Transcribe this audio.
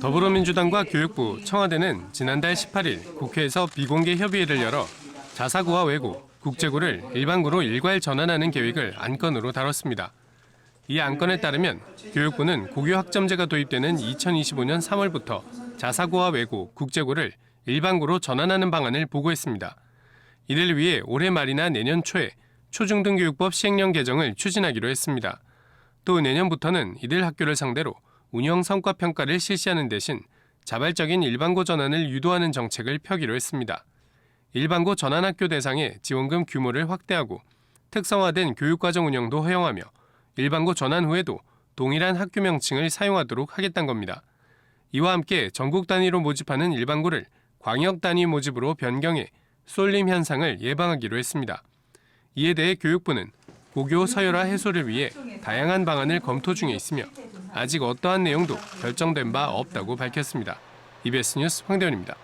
더불어민주당과 교육부, 청와대는 지난달 18일 국회에서 비공개 협의회를 열어 자사고와 외고, 국제고를 일반고로 일괄 전환하는 계획을 안건으로 다뤘습니다. 이 안건에 따르면 교육부는 고교 학점제가 도입되는 2025년 3월부터 자사고와 외고, 국제고를 일반고로 전환하는 방안을 보고했습니다. 이를 위해 올해 말이나 내년 초에 초중등교육법 시행령 개정을 추진하기로 했습니다. 또 내년부터는 이들 학교를 상대로 운영 성과 평가를 실시하는 대신 자발적인 일반고 전환을 유도하는 정책을 펴기로 했습니다. 일반고 전환 학교 대상의 지원금 규모를 확대하고 특성화된 교육과정 운영도 허용하며 일반고 전환 후에도 동일한 학교 명칭을 사용하도록 하겠다는 겁니다. 이와 함께 전국 단위로 모집하는 일반고를 광역 단위 모집으로 변경해 쏠림 현상을 예방하기로 했습니다. 이에 대해 교육부는 고교 서열화 해소를 위해 다양한 방안을 검토 중에 있으며 아직 어떠한 내용도 결정된 바 없다고 밝혔습니다. EBS 뉴스 황대현입니다.